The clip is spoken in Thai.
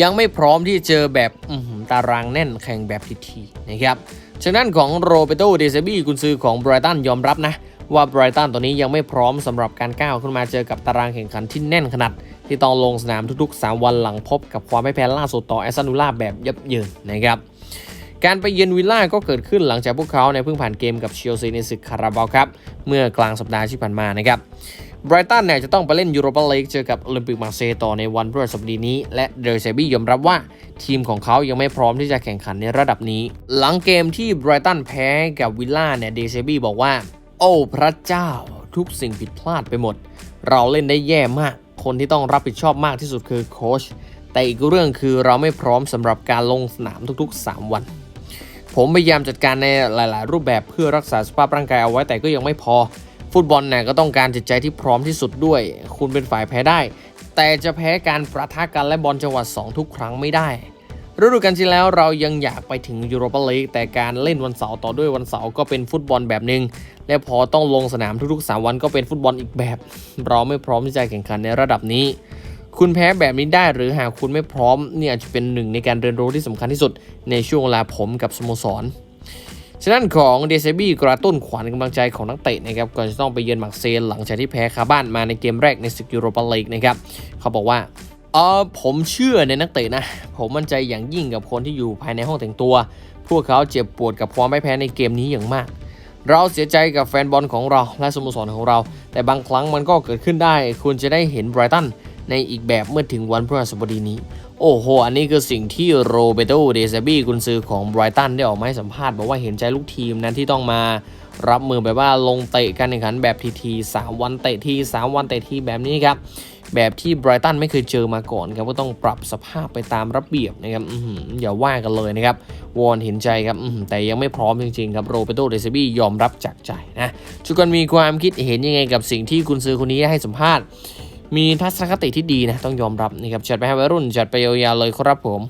ยังไม่พร้อมที่เจอแบบตารางแน่นแข่งแบบทีๆนะครับฉะนั้นของโรเบโตเดซบี้กุนซือของไบรตันยอมรับนะว่าไบรตันตอนนี้ยังไม่พร้อมสำหรับการก้าวขึ้นมาเจอกับตารางแข่งขันที่แน่นขนาด ที่ต้องลงสนามทุกๆ 3 วันหลังพบกับความไม่แพ้ล่าสุดต่อแอสตันวิลล่าแบบยับเยินนะครับการไปเยือนวิลล่าก็เกิดขึ้นหลังจากพวกเขาในเพิ่งผ่านเกมกับเชลซีในศึกคาราบาวครับเมื่อกลางสัปดาห์ที่ผ่านมานะครับ ไบรตันเนี่ยจะต้องไปเล่นยูโรปาลีกเจอกับโอลิมปิกมาร์เซย์ต่อในวันพฤหัสบดีนี้ และเดอร์เซบี้ยอมรับว่าทีมของเขายังไม่พร้อมที่จะแข่งขันในระดับนี้ หลังเกมที่ไบรตันแพ้กับวิลล่าเนี่ยเดอร์เซบี้บอกว่า โอ้พระเจ้า ทุกสิ่งผิดพลาดไปหมด เราเล่นได้แย่มาก คนที่ต้องรับผิดชอบมากที่สุดคือโค้ชแต่อีกเรื่องคือเราไม่พร้อมสำหรับการลงสนามทุกๆ 3 วันผมพยายามจัดการในหลาย ๆ รูปแบบเพื่อรักษาสภาพร่างกายเอาไว้แต่ก็ยังไม่พอ ฟุตบอลเนี่ยก็ต้องการจิตใจที่พร้อมที่สุดด้วย คุณเป็นฝ่ายแพ้ได้ แต่จะแพ้การประทะกันและบอลจังหวะ2ทุกครั้งไม่ได้ฤดูกาลที่แล้วเรายังอยากไปถึงยูโรปาลีกแต่การเล่นวันเสาร์ต่อด้วยวันเสาร์ก็เป็นฟุตบอลแบบหนึ่งและพอต้องลงสนามทุกๆ 3 วันก็เป็นฟุตบอลอีกแบบ เราไม่พร้อมที่จะแข่งขันในระดับนี้ คุณแพ้แบบนี้ได้หรือหากคุณไม่พร้อมเนี่ยอาจจะเป็นหนึ่งในการเรียนรู้ที่สำคัญที่สุดในช่วงเวลาผมกับสโมสร ฉะนั้นของเดซบี้กระตุ้นขวัญกำลังใจของนักเตะนะครับก่อนจะต้องไปเยือนมักเซลหลังจากที่แพ้คาบ้านมาในเกมแรกในศึกยูโรปาลีกนะครับเขาบอกว่าเออผมเชื่อในนักเตะนะ ผมมั่นใจอย่างยิ่งกับคนที่อยู่ภายในห้องแต่งตัว พวกเขาเจ็บปวดกับความไม่แพ้ในเกมนี้อย่างมาก เราเสียใจกับแฟนบอลของเราและสโมสรของเรา แต่บางครั้งมันก็เกิดขึ้นได้ คุณจะได้เห็นไบรตันในอีกแบบเมื่อถึงวันพฤหัสบดีนี้ โอ้โห อันนี้คือสิ่งที่โรเบโตเดซบี้กุนซือของไบรตันได้ออกมาให้สัมภาษณ์บอกว่าเห็นใจลูกทีมนั้นที่ต้องมารับมือแบบว่าลงเตะการแข่งขันแบบทีทีสามวันเตะทีสามวันเตะทีแบบนี้ครับ แบบที่ไบรตันไม่เคยเจอมาก่อนครับก็ต้องปรับสภาพไปตามระเบียบนะครับออย่าว่ากันเลยนะครับ วอนเห็นใจครับแต่ยังไม่พร้อมจริงๆครับโรเบโตเดซบี้ยอมรับจากใจนะทุกคนมีความคิดเห็นยังไงกับสิ่งที่คุณซื้อคนนี้ให้สัมภาษณ์ มีทัศนคติที่ดีนะต้องยอมรับนะครับจัดไปให้วัยรุ่นจัดไปยาวๆเลยครับผม